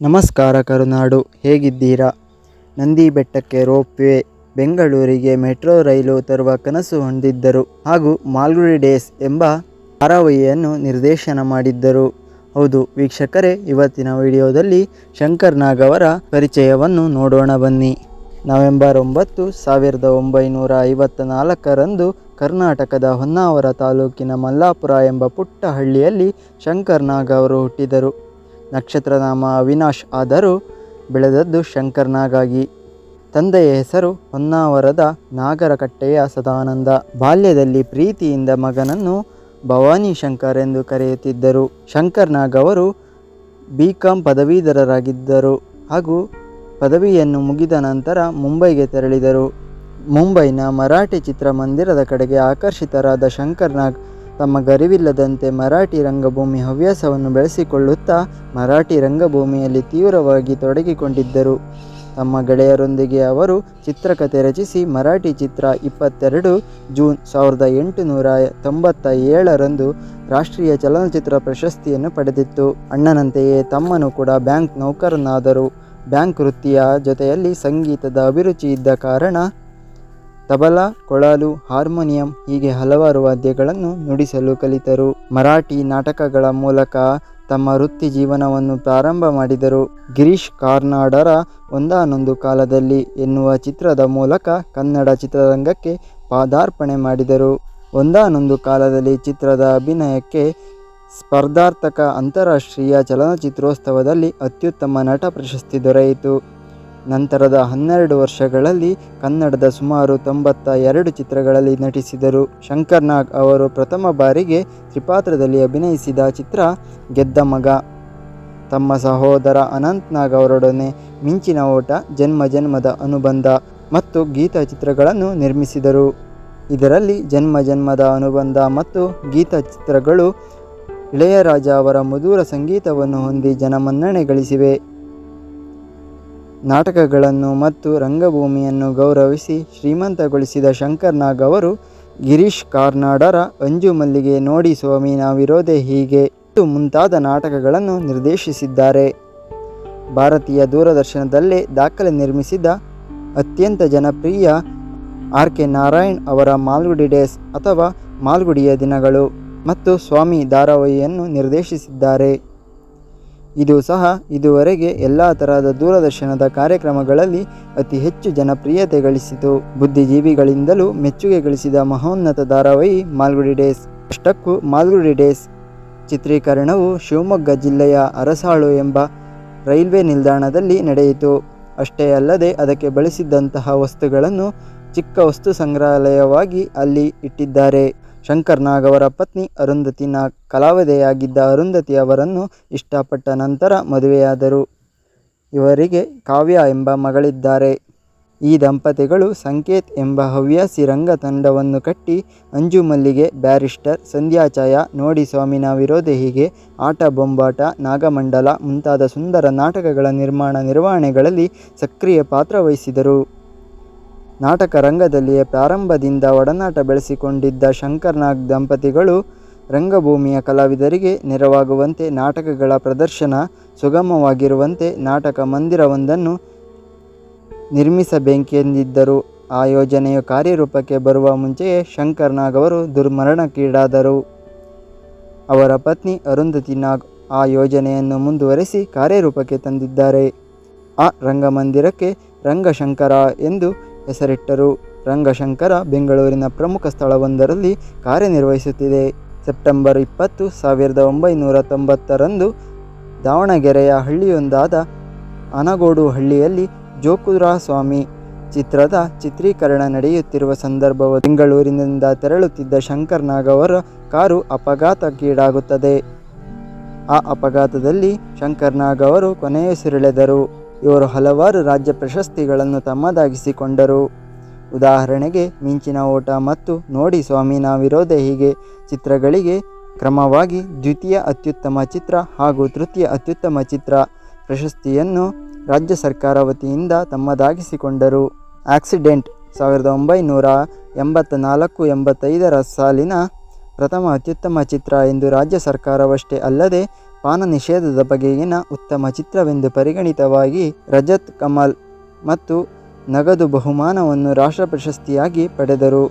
ನಮಸ್ಕಾರ ಕರುನಾಡು, ಹೇಗಿದ್ದೀರಾ? ನಂದಿ ಬೆಟ್ಟಕ್ಕೆ ರೋಪ್ವೇ, ಬೆಂಗಳೂರಿಗೆ ಮೆಟ್ರೋ ರೈಲು ತರುವ ಕನಸು ಹೊಂದಿದ್ದರು ಹಾಗೂ ಮಾಲ್ಗುಡಿ ಡೇಸ್ ಎಂಬ ಧಾರಾವಾಹಿಯನ್ನು ನಿರ್ದೇಶನ ಮಾಡಿದ್ದರು. ಹೌದು, ವೀಕ್ಷಕರೇ, ಇವತ್ತಿನ ವಿಡಿಯೋದಲ್ಲಿ ಶಂಕರ್ ನಾಗ್ ಅವರ ಪರಿಚಯವನ್ನು ನೋಡೋಣ ಬನ್ನಿ. ನವೆಂಬರ್ ಒಂಬತ್ತು, ಸಾವಿರದ ಒಂಬೈನೂರ ಐವತ್ತ ನಾಲ್ಕರಂದು ಕರ್ನಾಟಕದ ಹೊನ್ನಾವರ ತಾಲೂಕಿನ ಮಲ್ಲಾಪುರ ಎಂಬ ಪುಟ್ಟ ಹಳ್ಳಿಯಲ್ಲಿ ಅವರು ಹುಟ್ಟಿದರು. ನಕ್ಷತ್ರನಾಮ ಅವಿನಾಶ್ ಆದರೂ ಬೆಳೆದದ್ದು ಶಂಕರ್ನಾಗಾಗಿ. ತಂದೆಯ ಹೆಸರು ಹೊನ್ನಾವರದ ನಾಗರಕಟ್ಟೆಯ ಸದಾನಂದ. ಬಾಲ್ಯದಲ್ಲಿ ಪ್ರೀತಿಯಿಂದ ಮಗನನ್ನು ಭವಾನಿ ಶಂಕರ್ ಎಂದು ಕರೆಯುತ್ತಿದ್ದರು. ಶಂಕರ್ನಾಗ್ ಅವರು ಬಿ ಕಾಂ ಪದವೀಧರರಾಗಿದ್ದರು ಹಾಗೂ ಪದವಿಯನ್ನು ಮುಗಿದ ನಂತರ ಮುಂಬೈಗೆ ತೆರಳಿದರು. ಮುಂಬೈನ ಮರಾಠಿ ಚಿತ್ರಮಂದಿರದ ಕಡೆಗೆ ಆಕರ್ಷಿತರಾದ ಶಂಕರ್ ನಾಗ್ ತಮ್ಮ ಗರಿವಿಲ್ಲದಂತೆ ಮರಾಠಿ ರಂಗಭೂಮಿ ಹವ್ಯಾಸವನ್ನು ಬೆಳೆಸಿಕೊಳ್ಳುತ್ತಾ ಮರಾಠಿ ರಂಗಭೂಮಿಯಲ್ಲಿ ತೀವ್ರವಾಗಿ ತೊಡಗಿಕೊಂಡಿದ್ದರು. ತಮ್ಮ ಗೆಳೆಯರೊಂದಿಗೆ ಅವರು ಚಿತ್ರಕಥೆ ರಚಿಸಿ ಮರಾಠಿ ಚಿತ್ರ ಇಪ್ಪತ್ತೆರಡು ಜೂನ್ ಸಾವಿರದ ಎಂಟುನೂರ ತೊಂಬತ್ತ ಏಳರಂದು ರಾಷ್ಟ್ರೀಯ ಚಲನಚಿತ್ರ ಪ್ರಶಸ್ತಿಯನ್ನು ಪಡೆದಿತ್ತು. ಅಣ್ಣನಂತೆಯೇ ತಮ್ಮನು ಕೂಡ ಬ್ಯಾಂಕ್ ನೌಕರನಾದರು. ಬ್ಯಾಂಕ್ ವೃತ್ತಿಯ ಜೊತೆಯಲ್ಲಿ ಸಂಗೀತದ ಅಭಿರುಚಿ ಇದ್ದ ಕಾರಣ ತಬಲಾ, ಕೊಳಲು, ಹಾರ್ಮೋನಿಯಂ ಹೀಗೆ ಹಲವಾರು ವಾದ್ಯಗಳನ್ನು ನುಡಿಸಲು ಕಲಿತರು. ಮರಾಠಿ ನಾಟಕಗಳ ಮೂಲಕ ತಮ್ಮ ವೃತ್ತಿ ಜೀವನವನ್ನು ಪ್ರಾರಂಭ ಮಾಡಿದರು. ಗಿರೀಶ್ ಕಾರ್ನಾಡರ ಒಂದಾನೊಂದು ಕಾಲದಲ್ಲಿ ಎನ್ನುವ ಚಿತ್ರದ ಮೂಲಕ ಕನ್ನಡ ಚಿತ್ರರಂಗಕ್ಕೆ ಪಾದಾರ್ಪಣೆ ಮಾಡಿದರು. ಒಂದಾನೊಂದು ಕಾಲದಲ್ಲಿ ಚಿತ್ರದ ಅಭಿನಯಕ್ಕೆ ಸ್ಪರ್ಧಾರ್ಥಕ ಅಂತಾರಾಷ್ಟ್ರೀಯ ಚಲನಚಿತ್ರೋತ್ಸವದಲ್ಲಿ ಅತ್ಯುತ್ತಮ ನಟ ಪ್ರಶಸ್ತಿ ದೊರೆಯಿತು. ನಂತರದ ಹನ್ನೆರಡು ವರ್ಷಗಳಲ್ಲಿ ಕನ್ನಡದ ಸುಮಾರು ತೊಂಬತ್ತ ಎರಡು ಚಿತ್ರಗಳಲ್ಲಿ ನಟಿಸಿದರು. ಶಂಕರ್ ನಾಗ್ ಅವರು ಪ್ರಥಮ ಬಾರಿಗೆ ತ್ರಿಪಾತ್ರದಲ್ಲಿ ಅಭಿನಯಿಸಿದ ಚಿತ್ರ ಗೆದ್ದ ಮಗ. ತಮ್ಮ ಸಹೋದರ ಅನಂತ್ ನಾಗ್ ಅವರೊಡನೆ ಮಿಂಚಿನ ಓಟ, ಜನ್ಮ ಜನ್ಮದ ಅನುಬಂಧ ಮತ್ತು ಗೀತ ಚಿತ್ರಗಳನ್ನು ನಿರ್ಮಿಸಿದರು. ಇದರಲ್ಲಿ ಜನ್ಮ ಜನ್ಮದ ಅನುಬಂಧ ಮತ್ತು ಗೀತ ಚಿತ್ರಗಳು ಇಳೆಯರಾಜ ಅವರ ಮಧುರ ಸಂಗೀತವನ್ನು ಹೊಂದಿ ಜನಮನ್ನಣೆ ಗಳಿಸಿವೆ. ನಾಟಕಗಳನ್ನು ಮತ್ತು ರಂಗಭೂಮಿಯನ್ನು ಗೌರವಿಸಿ ಶ್ರೀಮಂತಗೊಳಿಸಿದ ಶಂಕರ್ ನಾಗ್ ಅವರು, ಗಿರೀಶ್ ಕಾರ್ನಾಡರ ಅಂಜು ಮಲ್ಲಿಗೆ ನೋಡಿ ಸ್ವಾಮಿ, ನಾವಿರೋದೆ ಹೀಗೆ. ಮುಂತಾದ ನಾಟಕಗಳನ್ನು ನಿರ್ದೇಶಿಸಿದ್ದಾರೆ. ಭಾರತೀಯ ದೂರದರ್ಶನದಲ್ಲೇ ದಾಖಲೆ ನಿರ್ಮಿಸಿದ ಅತ್ಯಂತ ಜನಪ್ರಿಯ ಆರ್ ಕೆ ನಾರಾಯಣ್ ಅವರ ಮಾಲ್ಗುಡಿ ಡೇಸ್ ಅಥವಾ ಮಾಲ್ಗುಡಿಯ ದಿನಗಳು ಮತ್ತು ಸ್ವಾಮಿ ಧಾರಾವಾಹಿಯನ್ನು ನಿರ್ದೇಶಿಸಿದ್ದಾರೆ. ಇದು ಸಹ ಇದುವರೆಗೆ ಎಲ್ಲ ತರಹದ ದೂರದರ್ಶನದ ಕಾರ್ಯಕ್ರಮಗಳಲ್ಲಿ ಅತಿ ಹೆಚ್ಚು ಜನಪ್ರಿಯತೆ ಗಳಿಸಿತು. ಬುದ್ಧಿಜೀವಿಗಳಿಂದಲೂ ಮೆಚ್ಚುಗೆ ಗಳಿಸಿದ ಮಹೋನ್ನತ ಧಾರಾವಾಹಿ ಮಾಲ್ಗುಡಿ ಡೇಸ್. ಅಷ್ಟಕ್ಕೂ ಮಾಲ್ಗುಡಿ ಡೇಸ್ ಚಿತ್ರೀಕರಣವು ಶಿವಮೊಗ್ಗ ಜಿಲ್ಲೆಯ ಅರಸಾಳು ಎಂಬ ರೈಲ್ವೆ ನಿಲ್ದಾಣದಲ್ಲಿ ನಡೆಯಿತು. ಅಷ್ಟೇ ಅಲ್ಲದೆ ಅದಕ್ಕೆ ಬಳಸಿದ್ದಂತಹ ವಸ್ತುಗಳನ್ನು ಚಿಕ್ಕ ವಸ್ತು ಸಂಗ್ರಹಾಲಯವಾಗಿ ಅಲ್ಲಿ ಇಟ್ಟಿದ್ದಾರೆ. ಶಂಕರ್ ನಾಗ್ ಅವರ ಪತ್ನಿ ಅರುಂಧತಿ ನಾಗ್ ಕಲಾವಿದೆಯಾಗಿದ್ದ ಅರುಂಧತಿ ಅವರನ್ನು ಇಷ್ಟಪಟ್ಟ ನಂತರ ಮದುವೆಯಾದರು. ಇವರಿಗೆ ಕಾವ್ಯ ಎಂಬ ಮಗಳಿದ್ದಾರೆ. ಈ ದಂಪತಿಗಳು ಸಂಕೇತ್ ಎಂಬ ಹವ್ಯಾಸಿ ರಂಗ ತಂಡವನ್ನು ಕಟ್ಟಿ ಅಂಜು ಮಲ್ಲಿಗೆ ಬ್ಯಾರಿಸ್ಟರ್, ಸಂಧ್ಯಾಚಾಯ ನೋಡಿ ಸ್ವಾಮಿನ ವಿರೋಧಿ ಹೀಗೆ ಆಟ ಬೊಂಬಾಟ, ನಾಗಮಂಡಲ ಮುಂತಾದ ಸುಂದರ ನಾಟಕಗಳ ನಿರ್ಮಾಣ ನಿರ್ವಹಣೆಗಳಲ್ಲಿ ಸಕ್ರಿಯ ಪಾತ್ರ ವಹಿಸಿದರು. ನಾಟಕ ರಂಗದಲ್ಲಿಯೇ ಪ್ರಾರಂಭದಿಂದ ಒಡನಾಟ ಬೆಳೆಸಿಕೊಂಡಿದ್ದ ಶಂಕರ್ ನಾಗ್ ದಂಪತಿಗಳು ರಂಗಭೂಮಿಯ ಕಲಾವಿದರಿಗೆ ನೆರವಾಗುವಂತೆ ನಾಟಕಗಳ ಪ್ರದರ್ಶನ ಸುಗಮವಾಗಿರುವಂತೆ ನಾಟಕ ಮಂದಿರವೊಂದನ್ನು ನಿರ್ಮಿಸಬೇಕೆಂದಿದ್ದರು. ಆ ಯೋಜನೆಯು ಕಾರ್ಯರೂಪಕ್ಕೆ ಬರುವ ಮುಂಚೆಯೇ ಶಂಕರ್ ನಾಗ್ ಅವರು ದುರ್ಮರಣಕ್ಕೀಡಾದರು. ಅವರ ಪತ್ನಿ ಅರುಂಧತಿ ನಾಗ್ ಆ ಯೋಜನೆಯನ್ನು ಮುಂದುವರೆಸಿ ಕಾರ್ಯರೂಪಕ್ಕೆ ತಂದಿದ್ದಾರೆ. ಆ ರಂಗಮಂದಿರಕ್ಕೆ ರಂಗಶಂಕರ ಎಂದು ಹೆಸರಿಟ್ಟರು. ರಂಗಶಂಕರ ಬೆಂಗಳೂರಿನ ಪ್ರಮುಖ ಸ್ಥಳವೊಂದರಲ್ಲಿ ಕಾರ್ಯನಿರ್ವಹಿಸುತ್ತಿದೆ. ಸೆಪ್ಟೆಂಬರ್ ಇಪ್ಪತ್ತು, ಸಾವಿರದ ಒಂಬೈನೂರ ತೊಂಬತ್ತರಂದು ದಾವಣಗೆರೆಯ ಹಳ್ಳಿಯೊಂದಾದ ಅನಗೋಡು ಹಳ್ಳಿಯಲ್ಲಿ ಜೋಕುರಾಸ್ವಾಮಿ ಚಿತ್ರದ ಚಿತ್ರೀಕರಣ ನಡೆಯುತ್ತಿರುವ ಸಂದರ್ಭವ ಬೆಂಗಳೂರಿನಿಂದ ತೆರಳುತ್ತಿದ್ದ ಶಂಕರ್ ನಾಗ್ ಅವರ ಕಾರು ಅಪಘಾತಕ್ಕೀಡಾಗುತ್ತದೆ. ಆ ಅಪಘಾತದಲ್ಲಿ ಶಂಕರ್ ನಾಗ್ ಅವರು ಕೊನೆಯುಸಿರೆಳೆದರು. ಇವರು ಹಲವಾರು ರಾಜ್ಯ ಪ್ರಶಸ್ತಿಗಳನ್ನು ತಮ್ಮದಾಗಿಸಿಕೊಂಡರು. ಉದಾಹರಣೆಗೆ, ಮಿಂಚಿನ ಓಟ ಮತ್ತು ನೋಡಿ ಸ್ವಾಮಿ ನಾವಿರೋದೆ ಹೀಗೆ ಚಿತ್ರಗಳಿಗೆ ಕ್ರಮವಾಗಿ ದ್ವಿತೀಯ ಅತ್ಯುತ್ತಮ ಚಿತ್ರ ಹಾಗೂ ತೃತೀಯ ಅತ್ಯುತ್ತಮ ಚಿತ್ರ ಪ್ರಶಸ್ತಿಯನ್ನು ರಾಜ್ಯ ಸರ್ಕಾರ ವತಿಯಿಂದ ತಮ್ಮದಾಗಿಸಿಕೊಂಡರು. ಆಕ್ಸಿಡೆಂಟ್ ಸಾವಿರದ ಒಂಬೈನೂರ ಎಂಬತ್ತ ನಾಲ್ಕು ಎಂಬತ್ತೈದರ ಸಾಲಿನ ಪ್ರಥಮ ಅತ್ಯುತ್ತಮ ಚಿತ್ರ ಎಂದು ರಾಜ್ಯ ಸರ್ಕಾರವಷ್ಟೇ ಅಲ್ಲದೆ ಪಾನ ನಿಷೇಧದ ಬಗೆಗಿನ ಉತ್ತಮ ಚಿತ್ರವೆಂದು ಪರಿಗಣಿತವಾಗಿ ರಜತ್ ಕಮಲ್ ಮತ್ತು ನಗದು ಬಹುಮಾನವನ್ನು ರಾಷ್ಟ್ರ ಪ್ರಶಸ್ತಿಯಾಗಿ ಪಡೆದರು.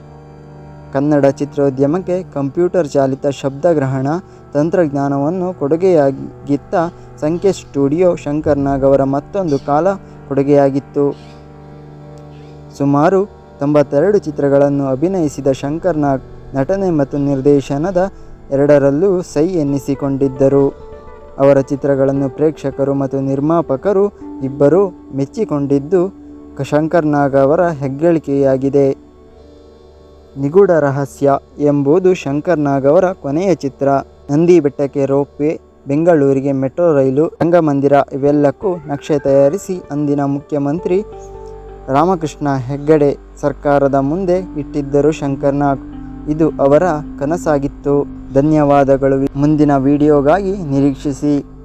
ಕನ್ನಡ ಚಿತ್ರೋದ್ಯಮಕ್ಕೆ ಕಂಪ್ಯೂಟರ್ ಚಾಲಿತ ಶಬ್ದಗ್ರಹಣ ತಂತ್ರಜ್ಞಾನವನ್ನು ಕೊಡುಗೆಯಾಗಿತ್ತ ಸಂಖ್ಯೆ ಸ್ಟುಡಿಯೋ ಶಂಕರ್ ನಾಗ್ ಅವರ ಮತ್ತೊಂದು ಕಾಲ ಕೊಡುಗೆಯಾಗಿತ್ತು. ಸುಮಾರು ತೊಂಬತ್ತೆರಡು ಚಿತ್ರಗಳನ್ನು ಅಭಿನಯಿಸಿದ ಶಂಕರ್ ನಾಗ್ ನಟನೆ ಮತ್ತು ನಿರ್ದೇಶನದ ಎರಡರಲ್ಲೂ ಸೈ ಎನ್ನಿಸಿಕೊಂಡಿದ್ದರು. ಅವರ ಚಿತ್ರಗಳನ್ನು ಪ್ರೇಕ್ಷಕರು ಮತ್ತು ನಿರ್ಮಾಪಕರು ಇಬ್ಬರೂ ಮೆಚ್ಚಿಕೊಂಡಿದ್ದು ಶಂಕರ್ ನಾಗ್ ಅವರ ಹೆಗ್ಗಳಿಕೆಯಾಗಿದೆ. ನಿಗೂಢ ರಹಸ್ಯ ಎಂಬುದು ಶಂಕರ್ ನಾಗ್ ಅವರ ಕೊನೆಯ ಚಿತ್ರ. ನಂದಿ ಬೆಟ್ಟಕ್ಕೆ ರೋಪ್ವೇ ಬೆಂಗಳೂರಿಗೆ ಮೆಟ್ರೋ ರೈಲು, ರಂಗಮಂದಿರ ಇವೆಲ್ಲಕ್ಕೂ ನಕ್ಷೆ ತಯಾರಿಸಿ ಅಂದಿನ ಮುಖ್ಯಮಂತ್ರಿ ರಾಮಕೃಷ್ಣ ಹೆಗ್ಗಡೆ ಸರ್ಕಾರದ ಮುಂದೆ ಇಟ್ಟಿದ್ದರು ಶಂಕರ್ ನಾಗ್ ಇದು ಅವರ ಕನಸಾಗಿತ್ತು. ಧನ್ಯವಾದಗಳು. ಮುಂದಿನ ವಿಡಿಯೋಗಾಗಿ ನಿರೀಕ್ಷಿಸಿ.